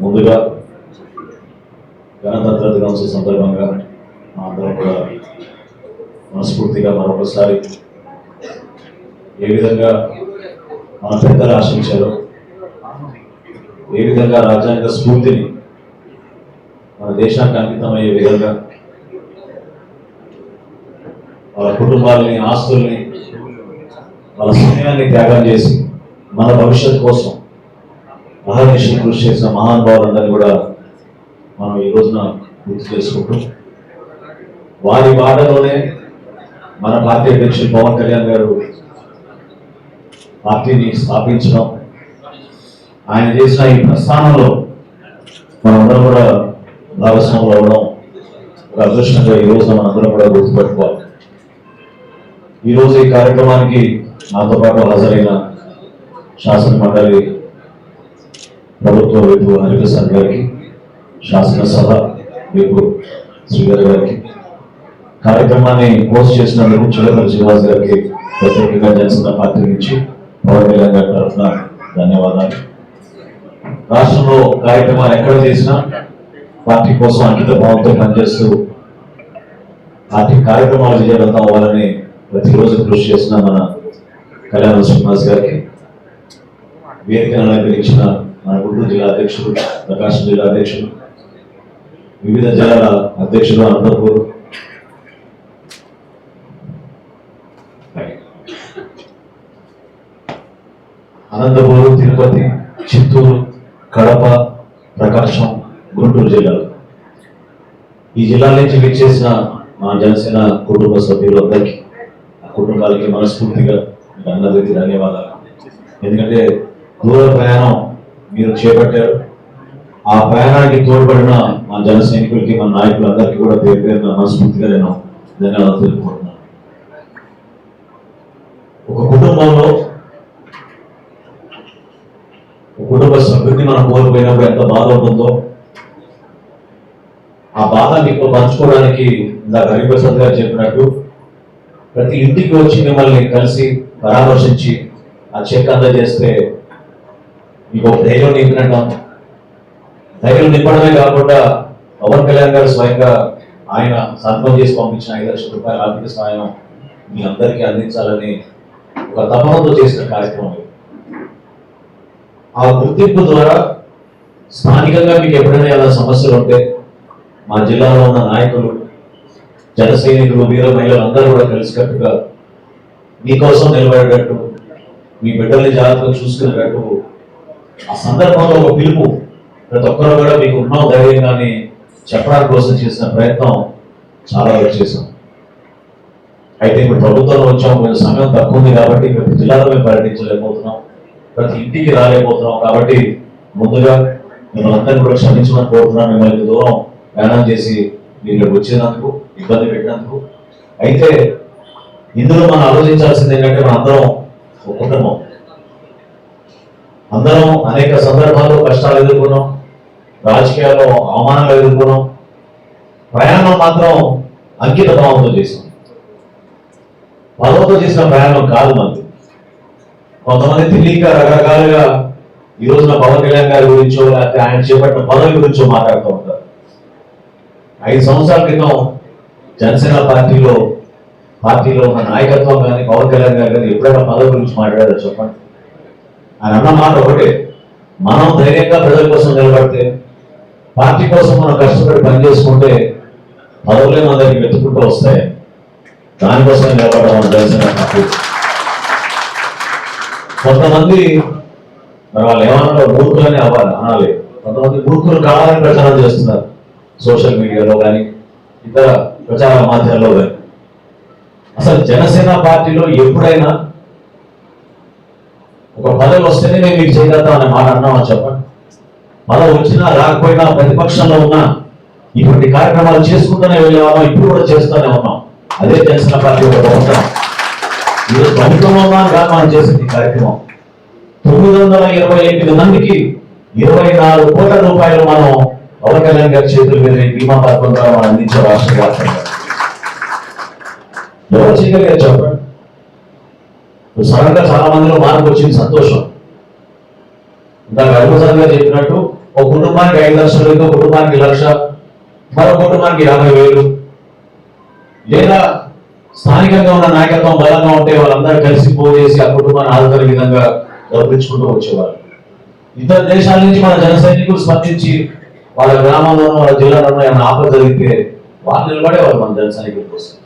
ముందుగా గణతంత్ర దినోత్సవ సందర్భంగా మా అందరం కూడా మనస్ఫూర్తిగా మరొకసారి ఏ విధంగా మన పెద్దలు ఆశించారో ఏ విధంగా రాజ్యాంగ స్ఫూర్తిని మన దేశానికి అంకితమయ్యే విధంగా వాళ్ళ కుటుంబాలని ఆస్తుల్ని వాళ్ళ సమయాన్ని త్యాగం చేసి మన భవిష్యత్తు కోసం మహానిషి కృషి చేసిన మహానుభావులందరినీ కూడా మనం ఈ రోజున గుర్తు చేసుకుంటూ వారి వాడలోనే మన పార్టీ అధ్యక్షులు పవన్ కళ్యాణ్ గారు పార్టీని స్థాపించడం ఆయన చేసిన ఈ ప్రస్థానంలో మనందరం కూడా భాగస్వాములు అవ్వడం ఒక అదృష్టంగా ఈ రోజున మనందరం కూడా గుర్తుపెట్టుకోవాలి. ఈరోజు ఈ కార్యక్రమానికి నాతో పాటు హాజరైన శాసన మండలి ప్రభుత్వ వైపు హరిప్రసాద్ గారికి శాసనసభ వైపు శ్రీగారి గారికి కార్యక్రమాన్ని పోస్ట్ చేసినందుకు చిలకల శ్రీనివాస్ గారికి ప్రత్యేకంగా జనసేన పార్టీ నుంచి పవన్ కళ్యాణ్ గారి తరఫున ధన్యవాదాలు. రాష్ట్రంలో కార్యక్రమాలు ఎక్కడ చేసినా పార్టీ కోసం అంకిత భావంతో పనిచేస్తూ పార్టీ కార్యక్రమాలు విజయవంతం అవ్వాలని ప్రతిరోజు కృషి చేసిన మన కళ్యాణ శ్రీనివాస్ గారికి వేదికను అలంకరించిన మన గుంటూరు జిల్లా అధ్యక్షుడు ప్రకాశం జిల్లా అధ్యక్షుడు వివిధ జిల్లాల అధ్యక్షులు అనంతపూర్. అనంతపూరు తిరుపతి చిత్తూరు కడప ప్రకాశం గుంటూరు జిల్లాలు. ఈ జిల్లాల నుంచి విచ్చేసిన మా జనసేన కుటుంబ సభ్యులందరికీ ఆ కుటుంబాలకి మనస్ఫూర్తిగా అందరికీ ధన్యవాదాలు. ఎందుకంటే దూర ప్రయాణం మీరు చేపట్టారు. ఆ ప్రయాణానికి తోడ్పడిన మా జన సైనికులకి మా నాయకులందరికీ కూడా పేరు పేరున మనస్ఫూర్తిగా నేను ధన్యవాదాలు తెలుపుకుంటున్నాను. ఒక కుటుంబంలో ఒక కుటుంబ సభ్యుడిని మనం కోల్పోయినప్పుడు ఎంత బాధ ఉంటుందో ఆ బాధ మీకు పంచుకోవడానికి ఇందాక హరిప్రసాద్ గారు చెప్పినట్టు ప్రతి ఇంటికి వచ్చి మిమ్మల్ని కలిసి పరామర్శించి ఆ చెక్ అందజేస్తే మీకు ధైర్యం నింపినట్టు ధైర్యం నింపడమే కాకుండా పవన్ కళ్యాణ్ గారు స్వయంగా ఆయన సంతకం చేసి పంపించిన ఐదు లక్షల రూపాయల ఆర్థిక సహాయం మీ అందరికీ అందించాలని ఒక తపనతో చేసిన కార్యక్రమం ఆ గుర్తింపు ద్వారా స్థానికంగా మీకు ఎప్పుడైనా ఎలా సమస్యలు ఉంటే మా జిల్లాలో ఉన్న నాయకులు జన సైనికులు వీర మహిళలు అందరూ కూడా కలిసికట్టుగా మీకోసం నిలబడేటట్టు మీ బిడ్డల్ని జాగ్రత్తగా చూసుకునేటట్టు ఆ సందర్భంలో ఒక పిలుపు. ప్రతి ఒక్కరు కూడా మీకు ఉన్న ధైర్యంగాని చెప్పడానికి కోసం చేసిన ప్రయత్నం చాలా వరకు చేశాం. అయితే ఇప్పుడు ప్రభుత్వంలో వచ్చాం కొంచెం సమయం తక్కువ ఉంది కాబట్టి ప్రతి జిల్లాలో మేము పర్యటించలేకపోతున్నాం. ప్రతి ఇంటికి రాలేకపోతున్నాం కాబట్టి ముందుగా మిమ్మల్ని అందరినీ కూడా క్షమించమని కోరుతున్నాం మిమ్మల్ని దూరం ప్రయాణం చేసి మీరు ఇక్కడికి వచ్చినందుకు ఇబ్బంది పెట్టినందుకు. అయితే ఇందులో మనం ఆలోచించాల్సింది ఏంటంటే మనందరం ఒక కుటుంబం అందరం అనేక సందర్భాల్లో కష్టాలు ఎదుర్కొన్నాం రాజకీయాల్లో అవమానాలు ఎదుర్కొన్నాం. ప్రయాణం మాత్రం అంకిత భావంతో చేసాం పదవతో చేసిన ప్రయాణం కాదు మంది. కొంతమంది తెలియక రకరకాలుగా ఈ రోజున పవన్ కళ్యాణ్ గారి గురించో లేకపోతే ఆయన చేపట్టిన పదవి గురించో మాట్లాడుతూ ఉంటారు. ఐదు సంవత్సరాల క్రితం జనసేన పార్టీలో పార్టీలో ఉన్న నాయకత్వం కానీ పవన్ కళ్యాణ్ గారు కానీ ఎప్పుడైనా పదవి గురించి మాట్లాడారో చెప్పండి. ఆయన అన్న మాట ఒకటే. మనం ధైర్యంగా ప్రజల కోసం నిలబడితే పార్టీ కోసం మనం కష్టపడి పనిచేసుకుంటే పదవులే మన దగ్గరికి వెతుకుంటూ వస్తాయి దానికోసం నిలబడడం మన తెలిసిన కొంతమంది మరి వాళ్ళు ఏమన్నా మూర్ఖులనే అవ్వాలి అనాలి. కొంతమంది మూర్ఖులు కావాలని ప్రచారం చేస్తున్నారు సోషల్ మీడియాలో కానీ ఇతర ప్రచార మాధ్యమాల్లో కానీ అసలు జనసేన పార్టీలో ఎప్పుడైనా ఒక పదవి వస్తేనే మేము మీకు చేయగలుగుతాం అనే మాట అన్నామా చెప్పండి? పదవి వచ్చినా రాకపోయినా ప్రతిపక్షంలో ఉన్నా ఇటువంటి కార్యక్రమాలు చేసుకుంటూనే వెళ్ళేవాళ్ళం ఇప్పుడు కూడా చేస్తూనే ఉన్నాం. అదే జనసేన పార్టీ ఒక గొప్పతనం ఈరోజు ప్రభుత్వంలో ఉన్నాం కాదు మనం చేసింది ఈ కార్యక్రమం. తొమ్మిది వందల ఇరవై ఎనిమిది మందికి ఇరవై నాలుగు కోట్ల రూపాయలు మనం పవన్ కళ్యాణ్ గారి చేతుల మీద బీమా పథకం ద్వారా మనం అందించే రాష్ట్ర వ్యాప్తంగా. ఎవరు చేయగలిగారు చెప్పండి? ఇప్పుడు సడన్గా చాలా మందిలో మార్పు వచ్చింది సంతోషం. ఇందాక అద్భుతంగా చెప్పినట్టు ఒక కుటుంబానికి ఐదు లక్షలు ఇంకో కుటుంబానికి లక్ష మరో కుటుంబానికి యాభై వేలు. లేదా స్థానికంగా ఉన్న నాయకత్వం బలంగా ఉంటే వాళ్ళందరూ కలిసి పోజేసి ఆ కుటుంబాన్ని ఆదుకునే విధంగా గౌరవించుకుంటూ వచ్చేవారు. ఇతర దేశాల నుంచి మన జన సైనికులు స్పందించి వాళ్ళ గ్రామంలోనూ వాళ్ళ జిల్లాలోనూ ఏమైనా ఆపద జరిగితే వాళ్ళు నిలబడేవారు మన జన సైనికుల కోసం.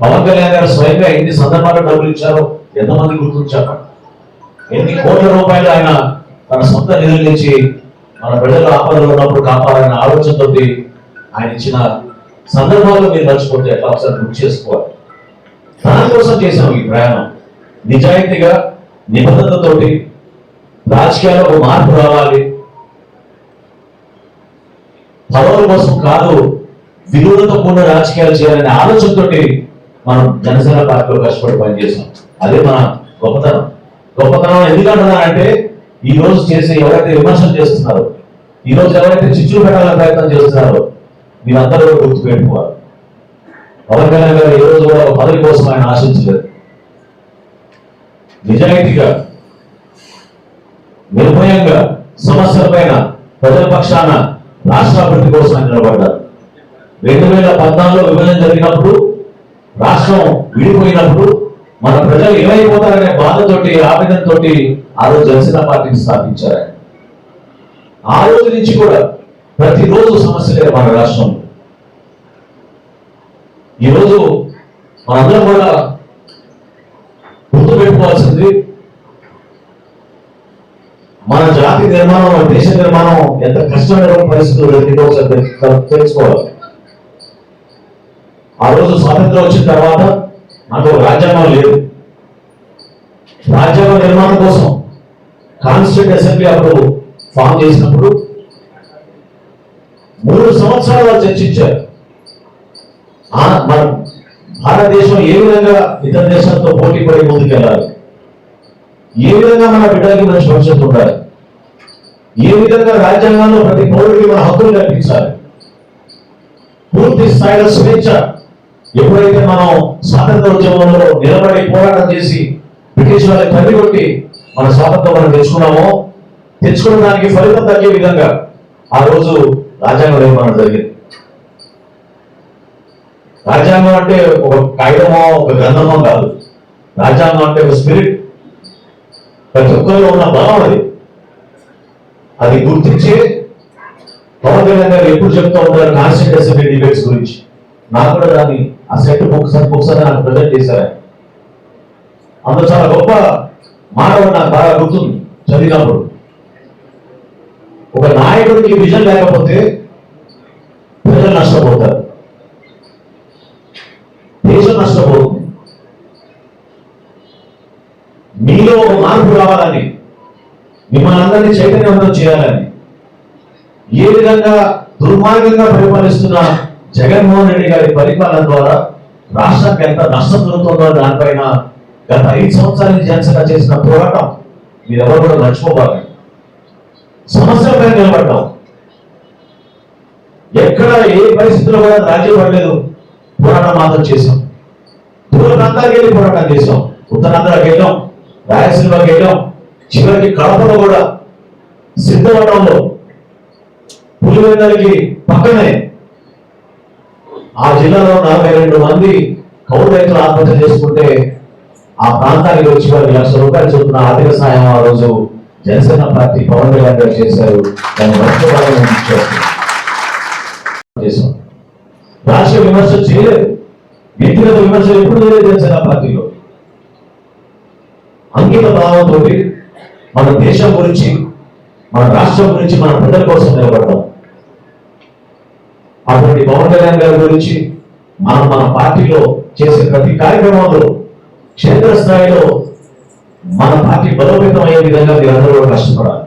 పవన్ కళ్యాణ్ గారు స్వయంగా ఎన్ని సందర్భాల్లో డబ్బులు ఇచ్చారో ఎంతమంది గుర్తించారు? ఎన్ని కోట్ల రూపాయలు ఆయన తన సొంత నిధులు నుంచి మన ప్రజల ఆపదలో ఉన్నప్పుడు కాపాడాలనే ఆలోచనతోటి ఆయన ఇచ్చిన సందర్భాలు మీరు మర్చిపోతే ఎట్లా ఒకసారి గుర్తు చేసుకోవాలి. దానికోసం చేశాం ఈ ప్రయాణం. నిజాయితీగా నిబద్ధతతోటి రాజకీయాల్లో ఒక మార్పు రావాలి. పదవుల కోసం కాదు విలువలతో కూడిన రాజకీయాలు చేయాలనే ఆలోచనతోటి మనం జనసేన పార్టీలో కష్టపడి పనిచేసాం అదే మన గొప్పతనం. గొప్పతనం ఎందుకంటున్నానంటే ఈ రోజు చేసే ఎవరైతే విమర్శలు చేస్తున్నారో ఈ రోజు ఎవరైతే చిచ్చులు పెట్టాలని ప్రయత్నం చేస్తున్నారో మీరందరూ కూడా గుర్తు పెట్టుకోవాలి పవన్ కళ్యాణ్ గారు ఈ రోజు కూడా ఒక పదవి కోసం ఆయన ఆశించలేదు. నిజాయితీగా నిర్భయంగా సమస్యల పైన ప్రజల పక్షాన రాష్ట్ర అభివృద్ధి కోసం ఆయన నిలబడ్డారు. రెండు వేల పద్నాలుగులో విభజన జరిగినప్పుడు రాష్ట్రం విడిపోయినప్పుడు మన ప్రజలు ఏమైపోతారనే బాధతోటి ఆవేదనతోటి ఆ రోజు జనసేన పార్టీని స్థాపించారు. ఆ రోజు నుంచి కూడా ప్రతిరోజు సమస్యలే మన రాష్ట్రంలో. ఈరోజు మనందరం కూడా గుర్తు పెట్టుకోవాల్సింది మన జాతి నిర్మాణం మన దేశ నిర్మాణం ఎంత కష్టమైన పరిస్థితులు తెలుసుకోవాలి. ఆ రోజు స్వాతంత్రం వచ్చిన తర్వాత మనకు రాజ్యాంగం లేదు. రాజ్యాంగ నిర్మాణం కోసం కాన్స్టిట్యూట్ అసెంబ్లీ అప్పుడు ఫామ్ చేసినప్పుడు మూడు సంవత్సరాలు వాళ్ళు చర్చించారు మన భారతదేశం ఏ విధంగా ఇతర దేశాలతో పోటీ పడి ముందుకెళ్ళాలి? ఏ విధంగా మన బిడ్డలకి మన భవిష్యత్తు ఉండాలి? ఏ విధంగా రాజ్యాంగంలో ప్రతి పౌరుడికి మన హక్కులు కల్పించాలి? పూర్తి స్థాయిలో స్వేచ్ఛ ఎప్పుడైతే మనం స్వాతంత్ర ఉద్యమంలో నిలబడి పోరాటం చేసి బ్రిటిష్ వాళ్ళని తల్లి మన స్వాతంత్రం మనం తెచ్చుకున్నామో తెచ్చుకున్న దానికి ఫలితం తగ్గే విధంగా ఆ రోజు రాజ్యాంగ నిర్మాణం జరిగింది. రాజ్యాంగం అంటే ఒక కాగితమో ఒక గ్రంథమో కాదు. రాజ్యాంగం అంటే ఒక స్పిరిట్ ప్రతి ఒక్కరిలో ఉన్న బలం అది. అది గుర్తించి పవన్ కళ్యాణ్ గారు ఎప్పుడు చెప్తూ ఉంటారు కాన్స్టిట్యూషన్ డిబేట్స్ గురించి. నాకు కూడా దాన్ని ఆ సెట్ బుక్స్ బుక్స్ అని నాకు ప్రజెంట్ చేశారు. అందులో చాలా గొప్ప మాట నాకు బాగా గుర్తుంది. చదివినప్పుడు ఒక నాయకుడికి విజన్ లేకపోతే ప్రజలు నష్టపోతారు. దేశం నష్టపోతుంది. మీలో ఒక మార్పు రావాలని మిమ్మల్ని అందరినీ చైతన్యవంతం చేయాలని ఏ విధంగా దుర్మార్గంగా పరిపాలిస్తున్న జగన్మోహన్ రెడ్డి గారి పరిపాలన ద్వారా రాష్ట్రానికి ఎంత నష్టం జరుగుతుందో దానిపైన గత ఐదు సంవత్సరాల నుంచి జనసేన చేసిన పోరాటం మీరు ఎవరు కూడా మర్చిపోవాలి సమస్యలపై నిలబడ్డాం. ఎక్కడ ఏ పరిస్థితుల్లో కూడా రాజీ పడలేదు. పోరాటం మాత్రం చేశాం. దూర ప్రాంతాలకు వెళ్ళి పోరాటం చేశాం. ఉత్తరాంధ్రకి వెళ్ళాం. రాయలసీమకి వెళ్ళాం. చివరికి కడపలో కూడా సిద్ధవటంలో పులివెందరికి పక్కనే ఆ జిల్లాలో నలభై రెండు మంది కౌలు రైతులు ఆత్మహత్య చేసుకుంటే ఆ ప్రాంతానికి వచ్చి వారికి లక్ష రూపాయలు చొప్పున ఆర్థిక సాయం ఆ రోజు జనసేన పార్టీ పవన్ కళ్యాణ్ గారు చేశారు. దాన్ని చేశాం రాష్ట్ర విమర్శ చేయలేదు. వ్యక్తిగత విమర్శ ఎప్పుడు చేయలేదు జనసేన పార్టీలో. అంకిత భావంతో మన దేశం గురించి మన రాష్ట్రం గురించి మన ప్రజల కోసం నిలబడతాం అటువంటి పవన్ కళ్యాణ్ గారి గురించి మనం మన పార్టీలో చేసే ప్రతి కార్యక్రమంలో క్షేత్రస్థాయిలో మన పార్టీ బలోపేతం అయ్యే విధంగా మీరందరూ కూడా కష్టపడాలి.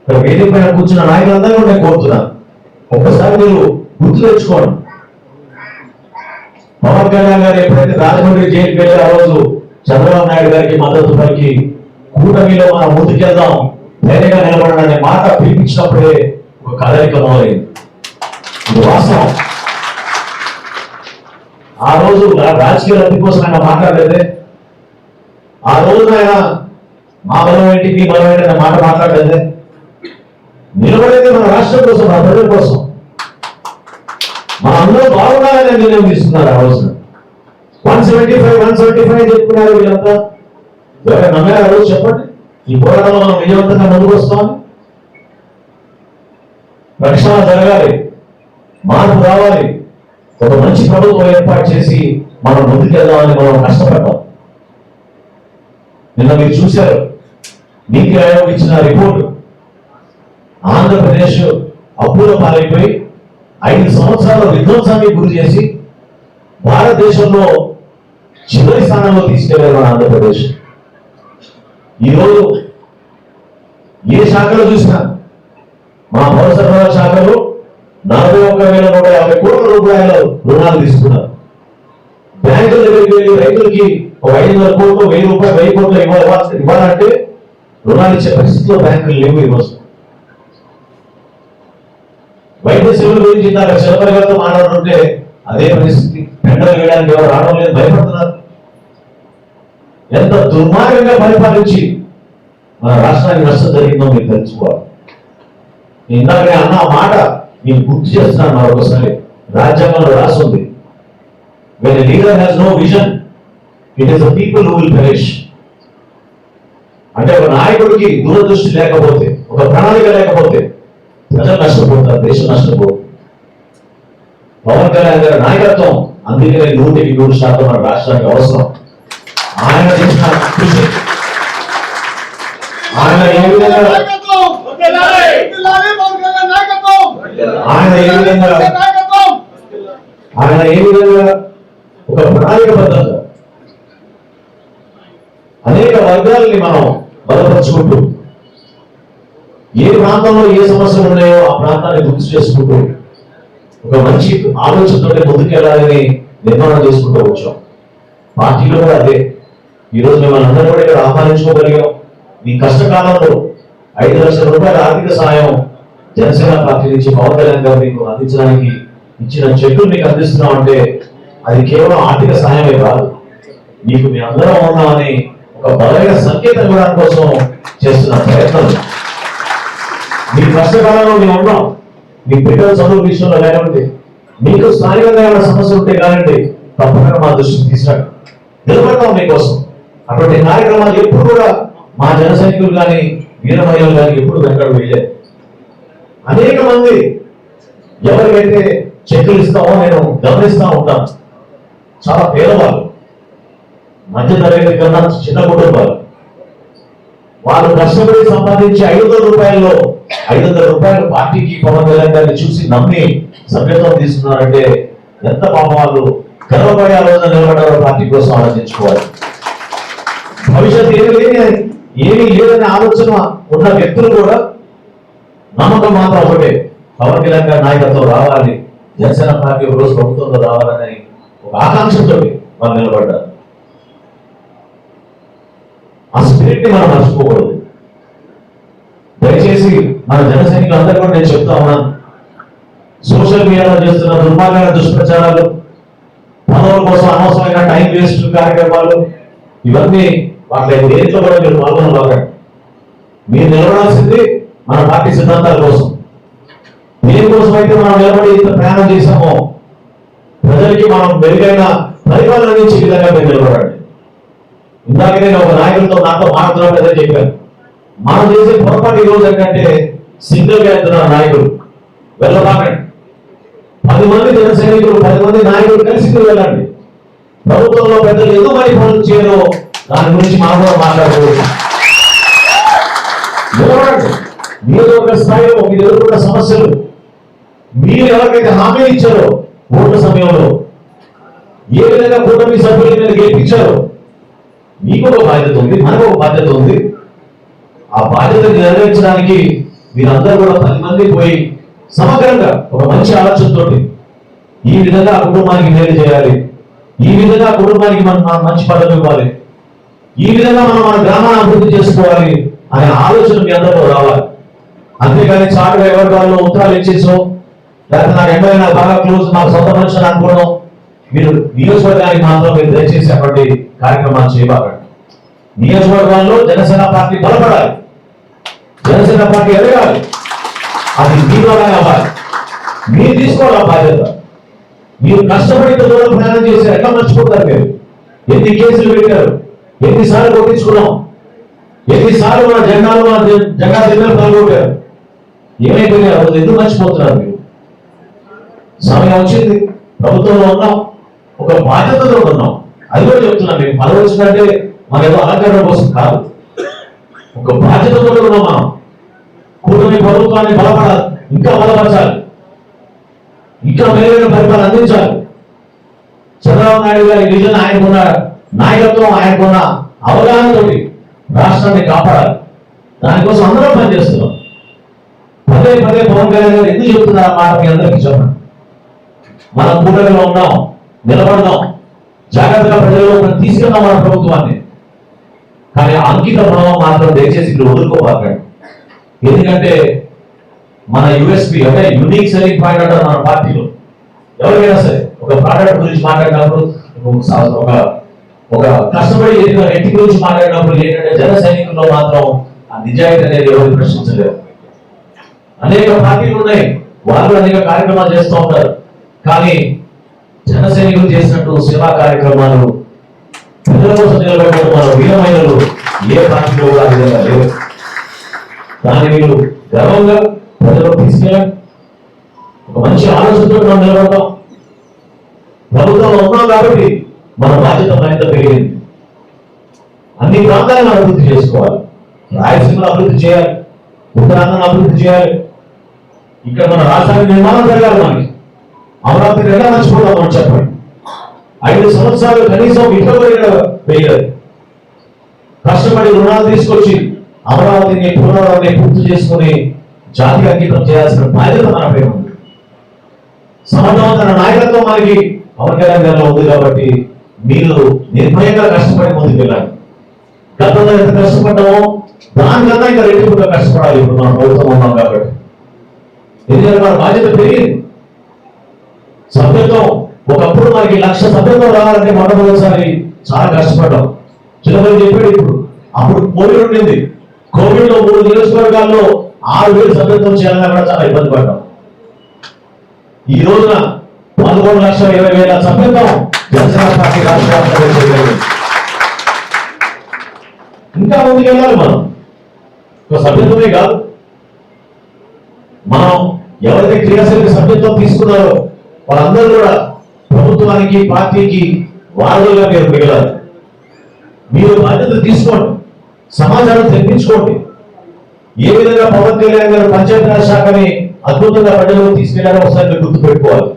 ఇక్కడ వేదిక పైన కూర్చున్న నాయకులందరూ కూడా నేను కోరుతున్నాను. ఒక్కసారి మీరు గుర్తు తెచ్చుకోండి. పవన్ కళ్యాణ్ గారు ఎప్పుడైతే రాజమండ్రి జైలుకి వెళ్ళి ఆ రోజు చంద్రబాబు నాయుడు గారికి మద్దతు పలికి కూటమిలో మనం ముందుకెళ్దాం ధైర్యంగా నిలబడాలనే మాట పిలిపించినప్పుడే ఒక కదలిక మొదలైంది. వాస్తవం ఆ రోజు రాజకీయ లబ్ధి కోసం ఆయన మాట్లాడలేదే. ఆ రోజు ఆయన మా బలం ఏంటి మీ బలం ఏంటి అనే మాట మాట్లాడలేదే. నిలబడేది మన రాష్ట్రం కోసం మన ప్రజల కోసం. మన అందరూ బాగుండాలని నిర్ణయం తీసుకున్నారు ఆ రోజున one seventy five one seventy five చెప్పుకున్నారు వీళ్ళంతా. ఎవరైనా నమ్మారు ఆ రోజు చెప్పండి. ఈ పోరాటంలో మనం విజయవంతంగా ముందుకు వస్తామని. రక్షణ జరగాలి. మార్పు రావాలి. ఒక మంచి ప్రభుత్వం ఏర్పాటు చేసి మనం ముందుకెళ్దామని మనం కష్టపడ్డాం. నిన్న మీరు చూశారు. నీతి ఆయోగ్ ఇచ్చిన రిపోర్ట్. ఆంధ్రప్రదేశ్ అప్పుల పాలైపోయి ఐదు సంవత్సరాల విధ్వంసానికి గురి చేసి భారతదేశంలో చివరి స్థానంలో తీసుకెళ్ళారు మన ఆంధ్రప్రదేశ్. ఈరోజు ఏ శాఖలో చూసినా మా పౌర సరఫరా శాఖలో నలభై ఒక్క వేల నూట యాభై కోట్ల రూపాయల రుణాలు తీసుకున్నారు. బ్యాంకుల దగ్గరికి వెళ్ళి రైతులకి ఒక ఐదు వందల కోట్లు వెయ్యి రూపాయలు వెయ్యి కోట్లు ఇవ్వాలి ఇవ్వాలంటే రుణాలు ఇచ్చే పరిస్థితిలో బ్యాంకులు లేవు ఈరోజు వైద్య సేవల గురించి ఇందాక శివపరి గారితో మాట్లాడుతుంటే అదే పరిస్థితి. టెండర్ వేయడానికి ఎవరు రావడం లేదు భయపడుతున్నారు. ఎంత దుర్మార్గంగా పరిపాలించి మన రాష్ట్రానికి నష్టం జరిగిందో మీరు తెలుసుకోవాలి. ఇందాక అన్న మాట నేను గుర్తు చేస్తున్నాను మరొకసారి. రాజ్యాంగంలో రాసి ఉంది when leader has no vision it is people who will perish అంటే ఒక నాయకుడికి దూరదృష్టి లేకపోతే ఒక ప్రణాళిక లేకపోతే ప్రజలు నష్టపోతారు దేశం నష్టపోతుంది పవన్ కళ్యాణ్ గారి నాయకత్వం అందుకనే నూటికి నూరు శాతం మన రాష్ట్రానికి అవసరం. ఆయన చేసిన కృషి. ఆయన ఏ విధంగా ఆయన ఏ విధంగా ఆయన ఏ విధంగా ఒక ప్రణాళికబద్ధంగా అనేక వర్గాల్ని మనం బలపరుచుకుంటూ ఏ ప్రాంతంలో ఏ సమస్యలు ఉన్నాయో ఆ ప్రాంతాన్ని గుర్తు చేసుకుంటూ ఒక మంచి ఆలోచనతో ముందుకెళ్ళాలని నిర్మాణం చేసుకుంటూ వచ్చాం. పార్టీలో కూడా అదే. ఈరోజు మిమ్మల్ని అందరూ కూడా ఇక్కడ ఆహ్వానించుకోగలిగాం. మీ కష్టకాలంలో ఐదు లక్షల రూపాయల ఆర్థిక సహాయం జనసేన పార్టీ నుంచి పవన్ కళ్యాణ్ గారు మీకు అందించడానికి ఇచ్చిన చెట్లు మీకు అందిస్తున్నాం అంటే అది కేవలం ఆర్థిక సహాయమే కాదు. మీకు మీ అందరం ఉన్నామని ఒక బలమైన సంకేతం ఇవ్వడం కోసం చేస్తున్న ప్రయత్నం. మీ కష్టకాలంలో మేము ఉన్నాం. మీ బిడ్డల చదువు విషయంలో కానివ్వండి మీకు స్థానికంగా ఏమైనా సమస్య ఉంటే కానివ్వండి తప్పకుండా మా దృష్టికి తీసుకురండి. నిలబడతాం మీకోసం. అటువంటి కార్యక్రమాలు ఎప్పుడు కూడా మా జన సైనికులు కానీ వీర కానీ ఎప్పుడు వెనకడు వేయలేదు. అనేక మంది ఎవరికైతే చెక్కులు ఇస్తామో నేను గమనిస్తా ఉంటాను. చాలా పేదవాళ్ళు మధ్య తరగతి కన్నా చిన్న కుటుంబాలు. వాళ్ళు కష్టపడి సంపాదించి ఐదు వందల రూపాయల్లో ఐదు వందల రూపాయలు పార్టీకి పవన్ కళ్యాణ్ గారిని చూసి నమ్మి సభ్యత్వం తీసుకున్నారంటే ఎంత పాప వాళ్ళు గర్వపడే ఆలోచన నిలబడ్డారో పార్టీ కోసం ఆలోచించుకోవాలి. భవిష్యత్తు ఏమి లేని ఏమీ లేదనే ఆలోచన ఉన్న వ్యక్తులు కూడా నమ్మకం మాత్రం ఒకటే. పవన్ కళ్యాణ్ గారి నాయకత్వం రావాలి. జనసేన పార్టీ ఒక రోజు ప్రభుత్వంలో రావాలని ఒక ఆకాంక్షతో వాళ్ళు నిలబడ్డారు. ఆ స్పిరిట్ని మనం మర్చిపోకూడదు. దయచేసి మన జన అందరూ కూడా నేను చెప్తా ఉన్నాను. సోషల్ మీడియాలో చేస్తున్న దుర్మార్గమైన దుష్ప్రచారాలు పదవుల కోసం అనవసరమైన టైం వేస్ట్ కార్యక్రమాలు ఇవన్నీ వాటి దేంట్లో కూడా మీరు పాల్గొనబాకండి మీరు నిలబడాల్సింది మన పార్టీ సిద్ధాంతాల కోసం. దేనికోసం అయితే మనం నిలబడి ఇంత ప్రయాణం చేశామో ప్రజలకి మనం మెరుగైన పరిపాలన అందించే విధంగా మీరు నిలబడండి ఇందాక నేను ఒక నాయకులతో నాతో మాట్లాడుతున్నప్పుడు అదే చెప్పాను మనం చేసే పొరపాటు ఈ రోజు ఏంటంటే సింగిల్గా వెళ్తున్నారు నాయకులు వెళ్ళబాకండి. పది మంది జన సైనికులు పది మంది నాయకులు కలిసి వెళ్ళండి. ప్రభుత్వంలో పెద్దలు ఎందుకు మరి పనులు చేయరో? దాని గురించి మనం కూడా మాట్లాడుకోవచ్చు. నిలబడండి ఒక స్థాయిలో మీరు ఎదుర్కొన్న సమస్యలు మీరు ఎవరికైతే హామీ ఇచ్చారో ఓట్ల సమయంలో ఏ విధంగా కూటమి సభ్యులు మీద గెలిపించారో మీకు ఒక బాధ్యత ఉంది మనకు ఒక బాధ్యత ఉంది. ఆ బాధ్యత నెరవేర్చడానికి మీరందరూ కూడా పది మంది పోయి సమగ్రంగా ఒక మంచి ఆలోచనతో ఈ విధంగా ఆ కుటుంబానికి మేలు చేయాలి. ఈ విధంగా ఆ కుటుంబానికి మనం మనం మంచి పదవి ఇవ్వాలి. ఈ విధంగా మనం మన గ్రామాన్ని అభివృద్ధి చేసుకోవాలి అనే ఆలోచన మీ అందరిలో రావాలి. అంతేగాని చాటుగా ఎవరి వాళ్ళు ఉత్తరాలు ఇచ్చేసో లేకపోతే నాకు ఎమ్మెల్యే నాకు బాగా క్లోజ్ నాకు సొంత మనిషి అనుకోవడం మీరు నియోజకవర్గానికి మాత్రం మీరు దయచేసి అటువంటి కార్యక్రమాలు చేయబాకండి. నియోజకవర్గాల్లో జనసేన పార్టీ బలపడాలి. జనసేన పార్టీ ఎదగాలి. అది మీ అవ్వాలి. మీరు తీసుకోవాలి బాధ్యత? మీరు కష్టపడి ఇంత దూరం ప్రయాణం చేశారు ఎట్లా మర్చిపోతారు మీరు? ఎన్ని కేసులు పెట్టారు? ఎన్నిసార్లు కొట్టించుకున్నాం? ఎన్నిసార్లు మన జెండాలు మన జెండా దగ్గర పాల్గొట్టారు ఏమైపోయినాయి ఆ రోజు ఎందుకు మర్చిపోతున్నారు మీరు? సమయం వచ్చింది. ప్రభుత్వంలో ఉన్నాం. ఒక బాధ్యతతో ఉన్నాం. అది కూడా చెప్తున్నాం మేము పదవి మన ఏదో అలంకరణ కోసం కాదు. ఒక బాధ్యతతో ఉన్నాం మనం. కూటమి ప్రభుత్వాన్ని బలపడాలి ఇంకా బలపరచాలి. ఇంకా మెరుగైన పరిపాలన అందించాలి. చంద్రబాబు నాయుడు గారి విజన్ ఆయనకున్న నాయకత్వం ఆయనకున్న అవగాహనతోటి రాష్ట్రాన్ని కాపాడాలి. దానికోసం అందరం పనిచేస్తున్నాం. పదే పదే పవన్ కళ్యాణ్ గారు ఎందుకు చెప్తున్నారు మాట మీ అందరికీ చెప్పండి. మనం కూటమిలో ఉన్నాం నిలబడదాం జాగ్రత్తగా ప్రజల్లో మనం తీసుకెళ్దాం మన ప్రభుత్వాన్ని. కానీ అంకిత భావం మాత్రం దయచేసి ఇక్కడ వదులుకోబాకండి ఎందుకంటే మన యుఎస్పి అంటే యునిక్ సెల్లింగ్ పాయింట్ అంటారు మన పార్టీలో. ఎవరికైనా సరే ఒక ప్రోడక్ట్ గురించి మాట్లాడినప్పుడు ఒక ఒక కష్టపడి ఎదిగిన వ్యక్తి గురించి మాట్లాడినప్పుడు ఏంటంటే జన సైనికుల్లో మాత్రం ఆ నిజాయితీ అనేది ఎవరు ప్రశ్నించలేరు. అనేక పార్టీలు ఉన్నాయి. వాళ్ళు అనేక కార్యక్రమాలు చేస్తూ ఉంటారు. కానీ జన సైనికులు చేసినట్టు సేవా కార్యక్రమాలు ప్రజల కోసం నిలబడిన మన వీరమైనలు ఏ పార్టీలో కూడా విధంగా లేవు. దాన్ని మీరు గర్వంగా ప్రజలకు తీసుకెళ్ళండి ఒక మంచి ఆలోచనతో మనం నిలబడతాం. ప్రభుత్వంలో ఉన్నాం కాబట్టి మన బాధ్యత మరింత పెరిగింది. అన్ని ప్రాంతాలను అభివృద్ధి చేసుకోవాలి. రాయలసీమను అభివృద్ధి చేయాలి. ఉత్తరాంధ్రను అభివృద్ధి చేయాలి. ఇక్కడ మన రాజధాని నిర్మాణం జరగాలి మనకి. అమరావతిని ఎలా మర్చిపోతాం అని చెప్పండి. ఐదు సంవత్సరాలు కనీసం ఇటువైన వేయలేదు. కష్టపడి రుణాలు తీసుకొచ్చి అమరావతిని పునరావతిని పూర్తి చేసుకుని జాతి అంకితం చేయాల్సిన బాధ్యత మనపై ఉంది. సమర్థవంతమైన నాయకత్వం మనకి పవన్ కళ్యాణ్ గారిలో ఉంది కాబట్టి మీరు నిర్భయంగా కష్టపడి ముందుకు వెళ్ళాలి గతంలో ఎంత కష్టపడ్డామో దానికన్నా ఇంకా రెట్టింపుగా కష్టపడాలి. ఇప్పుడు మనం ప్రభుత్వం ఉన్నాం కాబట్టి. ఎందుకంటే మన బాధ్యత పెరిగింది. సభ్యత్వం ఒకప్పుడు మనకి లక్ష సభ్యత్వం రావాలంటే మొట్టమొదటిసారి చాలా కష్టపడ్డాం. చిన్నపల్లి చెప్పాడు ఇప్పుడు. అప్పుడు కోవిడ్ ఉండింది. కోవిడ్లో మూడు నియోజకవర్గాల్లో ఆరు వేలు సభ్యత్వం చేయాలన్నా కూడా చాలా ఇబ్బంది పడ్డాం. ఈ రోజున పదకొండు లక్షల ఇరవై వేల సభ్యత్వం జనసేన పార్టీ రాష్ట్ర ఇంకా ముందుకెళ్ళాలి మనం. సభ్యత్వమే కాదు. మనం ఎవరైతే క్రియాశీలక సభ్యత్వం తీసుకున్నారో వాళ్ళందరూ కూడా ప్రభుత్వానికి పార్టీకి వారధులుగా మీరు మిగలాలి. మీరు బాధ్యత తీసుకోండి. సమాచారం తెప్పించుకోండి ఏ విధంగా పవన్ కళ్యాణ్ గారు పంచాయతీరాజ్ శాఖని అద్భుతంగా ప్రజలకు తీసుకెళ్ళారో ఒకసారి మీరు గుర్తు పెట్టుకోవాలి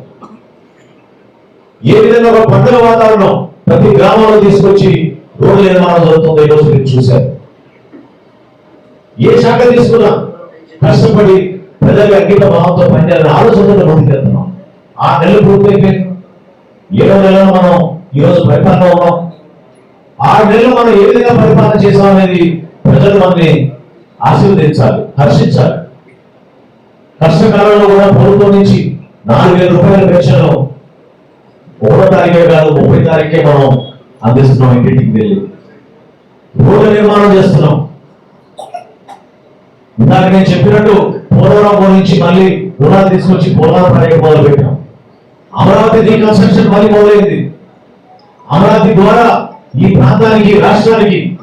ఏ విధంగా ఒక పండుగ వాతావరణం ప్రతి గ్రామంలో తీసుకొచ్చి రోడ్ల నిర్మాణం జరుగుతుందో ఈరోజు మీరు చూశారు. ఏ శాఖ తీసుకున్నా కష్టపడి ప్రజలకు అంకిత భావంతో పనిచేయాలని ఆలోచనతో ముందుకెళ్తున్నాం ఆ నెలలు పూర్తయిపోయింది ఏడో నెలలో మనం ఈరోజు రోజు పరిపాలన ఉన్నాం. ఆరు నెలలు మనం ఏ విధంగా పరిపాలన చేసాం అనేది ప్రజలు మనల్ని ఆశీర్వదించాలి హర్షించాలి. కష్టకాలంలో కూడా ప్రభుత్వం నుంచి నాలుగు వేల రూపాయల పెన్షన్ ఒకటో తారీఖే కాదు ముప్పై తారీఖే మనం అందిస్తున్నాం ఇంటింటికి వెళ్ళి. రోడ్ల నిర్మాణం చేస్తున్నాం. ఇందాక నేను చెప్పినట్టు పోలవరం నుంచి మళ్ళీ రుణాలు తీసుకొచ్చి పోలవరం ప్రాజెక్ట్ మొదలు పెట్టాం. అమరావతి రీకన్స్ట్రక్షన్ మళ్ళీ మొదలైంది. అమరావతి ద్వారా ఈ ప్రాంతానికి రాష్ట్రానికి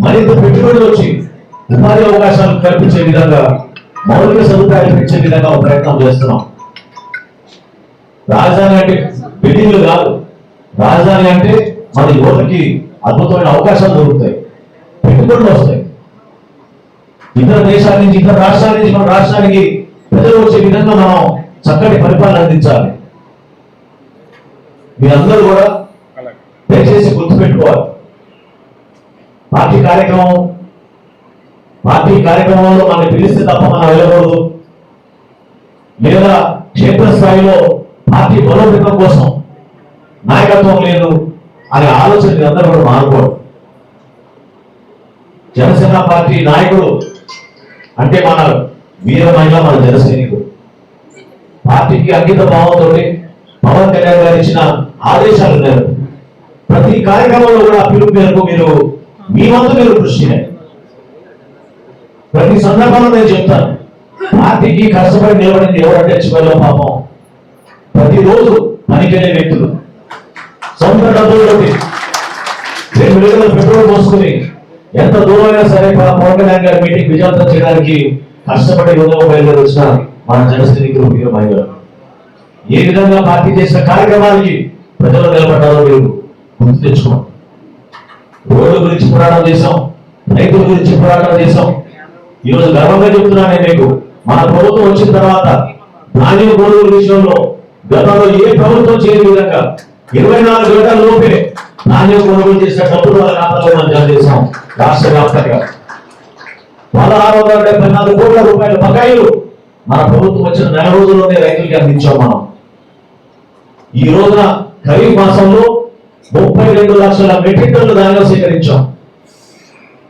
మరింత పెట్టుబడులు వచ్చి ఉపాధి అవకాశాలు కల్పించే విధంగా మౌలిక సదుపాయాలు పెంచే విధంగా ఒక ప్రయత్నం చేస్తున్నాం. రాజధాని అంటే బిల్డింగ్లు కాదు. రాజధాని అంటే మన యువతకి అద్భుతమైన అవకాశాలు దొరుకుతాయి. పెట్టుబడులు వస్తాయి. ఇతర దేశాల నుంచి ఇతర రాష్ట్రాల నుంచి మన రాష్ట్రానికి ప్రజలు వచ్చే విధంగా మనం చక్కటి పరిపాలన అందించాలి. మీరందరూ కూడా దయచేసి గుర్తుపెట్టుకోవాలి. పార్టీ కార్యక్రమం పార్టీ కార్యక్రమంలో మనం పిలిస్తే తప్ప మనం వెళ్ళకూడదు. లేదా క్షేత్రస్థాయిలో పార్టీ బలోపేతం కోసం నాయకత్వం లేదు అనే ఆలోచన మీరందరూ కూడా మానుకోండి. జనసేన పార్టీ నాయకుడు అంటే మన వీరమైన మన జన సైనికుడు పార్టీకి అంకిత భావంతో పవన్ కళ్యాణ్ గారు ఇచ్చిన ఆదేశాలు మేరకు ప్రతి కార్యక్రమంలో కూడా పిలుపు మేరకు మీరు మీ వంతు మీరు కృషి చేయండి ప్రతి సందర్భంలో నేను చెప్తాను పార్టీకి కష్టపడి నిలబడింది ఎవరంటే చివరిలో పాపం. ప్రతిరోజు పనికెళ్ళే వ్యక్తులు. సొంత డబ్బులు రెండు లీటర్ల పెట్రోల్ పోసుకుని ఎంత దూరమైనా సరే పవన్ కళ్యాణ్ గారి మీటింగ్ విజయవంతం చేయడానికి కష్టపడి ఉదయం బయలుదేరి వచ్చిన మన జనసైనికులు ప్రియ మహిళలు. ఏ విధంగా పార్టీ చేసిన కార్యక్రమానికి ప్రజలు నిలబడ్డారో మీరు గుర్తు తెచ్చుకోండి. రోడ్ల గురించి పోరాటం చేశాం రైతుల గురించి పోరాటం చేశాం. ఈరోజు గర్వంగా చెప్తున్నాను నేను మీకు. మన ప్రభుత్వం వచ్చిన తర్వాత ధాన్యం కొనుగోలు విషయంలో గతంలో ఏ ప్రభుత్వం చేయని విధంగా ఇరవై నాలుగు గంటల లోపే ధాన్యం కొనుగోలు చేసిన డబ్బులు వాళ్ళ ఖాతాలో మనం జమ చేశాం. రాష్ట్ర వ్యాప్తంగా పదహారు వందల డెబ్బై నాలుగు కోట్ల రూపాయల బకాయిలు మన ప్రభుత్వం వచ్చిన నెల రోజుల్లోనే రైతులకి అందించాం మనం. ఈ రోజున ఖరీఫ్ మాసంలో ముప్పై రెండు లక్షల మెట్రిక్ టన్నులు ధాన్యం సేకరించాం.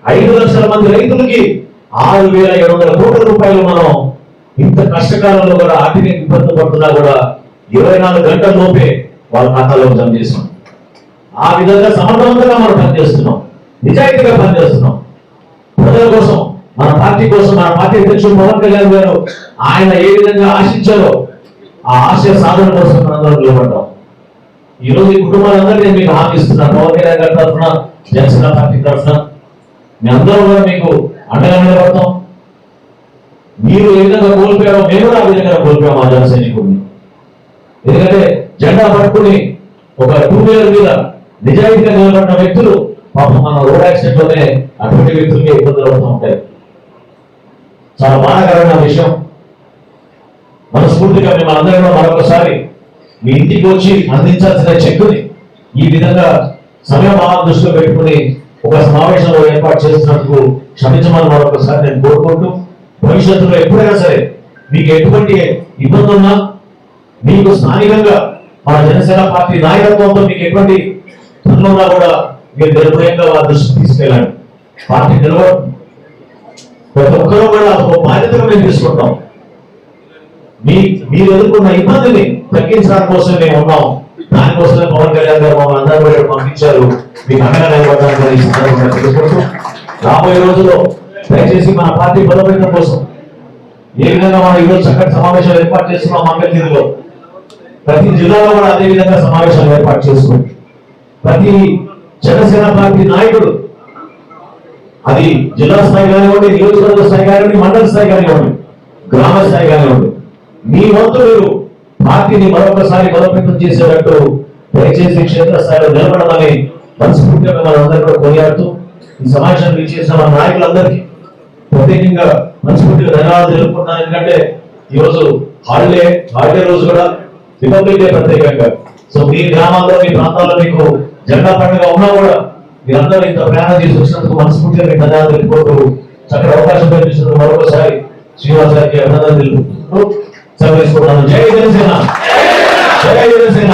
ఐదు లక్షల మంది రైతులకి ఆరు వేల ఏడు వందల కోట్ల రూపాయలు మనం ఇంత కష్టకాలంలో కూడా ఆర్థిక ఇబ్బంది పడుతున్నా కూడా ఇరవై నాలుగు గంటల లోపే వాళ్ళ ఖాతాలో జమ చేసాం ఆ విధంగా సమర్థవంతంగా మనం పనిచేస్తున్నాం. నిజాయితీగా పనిచేస్తున్నాం. ప్రజల కోసం మన పార్టీ కోసం మన పార్టీ అధ్యక్షుడు పవన్ కళ్యాణ్ గారు ఆయన ఏ విధంగా ఆశించారో ఆ ఆశయ సాధన కోసం మనందరం నిలబడ్డాం. ఈ రోజు ఈ కుటుంబాలందరూ నేను మీకు హామీ ఇస్తున్నాను. పవన్ కళ్యాణ్ గారి తరఫున జనసేన పార్టీ తరఫున మీ అందరూ కూడా మీకు అండగా నిలబడతాం. మీరు ఏ విధంగా కోల్పోయామో మేము కూడా ఆ విధంగా కోల్పోయాము ఆ జన సైనికుడిని ఎందుకంటే జెండా పట్టుకుని ఒక టూ వీలర్ మీద నిజాయితీగా నిలబడిన వ్యక్తులు పాపం మన రోడ్ యాక్సిడెంట్లోనే అటువంటి వ్యక్తులకి ఇబ్బందులు అవుతూ ఉంటాయి. చాలా బాధాకరమైన విషయం. మనస్ఫూర్తిగా మేము అందరం కూడా మరొకసారి మీ ఇంటికి వచ్చి అందించాల్సిన చెక్కుని ఈ విధంగా సమయం సమయభావం దృష్టిలో పెట్టుకుని ఒక సమావేశంలో ఏర్పాటు చేస్తున్నట్టు క్షమించమని మరొకసారి నేను కోరుకుంటూ భవిష్యత్తులో ఎప్పుడైనా సరే మీకు ఎటువంటి ఇబ్బంది ఉన్నా మీకు స్థానికంగా మన జనసేన పార్టీ నాయకత్వంతో మీకు ఎటువంటి పనులు కూడా మీరు నిర్భయంగా వారి దృష్టికి తీసుకెళ్ళండి. పార్టీ నిలబడ ప్రతి ఒక్కరూ కూడా ఒక బాధ్యతగా మేము తీసుకుంటాం. మీ మీరు ఎదుర్కొన్న ఇబ్బందిని తగ్గించడానికి కోసం మేము ఉన్నాం. దానికోసమే పవన్ కళ్యాణ్ గారు మమ్మల్ని అందరూ కూడా పంపించారు. మీకు అండగా నిలబడడానికి తెలుసుకుంటూ రాబోయే రోజుల్లో దయచేసి మన పార్టీ బలోపేతం కోసం ఏ విధంగా మనం ఈరోజు చక్కటి సమావేశాలు ఏర్పాటు చేస్తున్నాం మంగళగిరిలో ప్రతి జిల్లాలో కూడా అదే విధంగా సమావేశాలు ఏర్పాటు చేసుకోండి. ప్రతి జనసేన పార్టీ నాయకుడు. అది జిల్లా స్థాయి కానివ్వండి నియోజకవర్గ స్థాయి కానివ్వండి మండల స్థాయి కానివ్వండి గ్రామ స్థాయి కానివ్వండి మీ వంతు మీరు పార్టీని మరొకసారి బలోపేతం చేసేటట్టు దయచేసి క్షేత్ర స్థాయిలో నిలబడమని మనస్ఫూర్తిగా మనం అందరూ కూడా కొనియాడుతూ ఈ సమాచారం చేసిన మన నాయకులందరికీ ప్రత్యేకంగా మనస్ఫూర్తిగా ధన్యవాదాలు తెలుపుకుంటున్నాను ఎందుకంటే ఈరోజు హాలిడే హాలిడే రోజు కూడా రిపబ్లిక్ డే ప్రత్యేకంగా. సో మీ గ్రామాల్లో మీ ప్రాంతాల్లో మీకు జెండా పండుగ ఉన్నా కూడా మీరందరూ ఇంత ప్రయాణం చేసి వచ్చినందుకు మనస్ఫూర్తిగా మీకు ధన్యవాదాలు తెలుపుకుంటూ చక్కటి అవకాశం కల్పించినందుకు మరొకసారి శ్రీనివాస్ గారికి అభినందనలు తెలుపుకుంటూ సెలవు తీసుకుంటున్నాను జై జనసేన! జై జనసేన!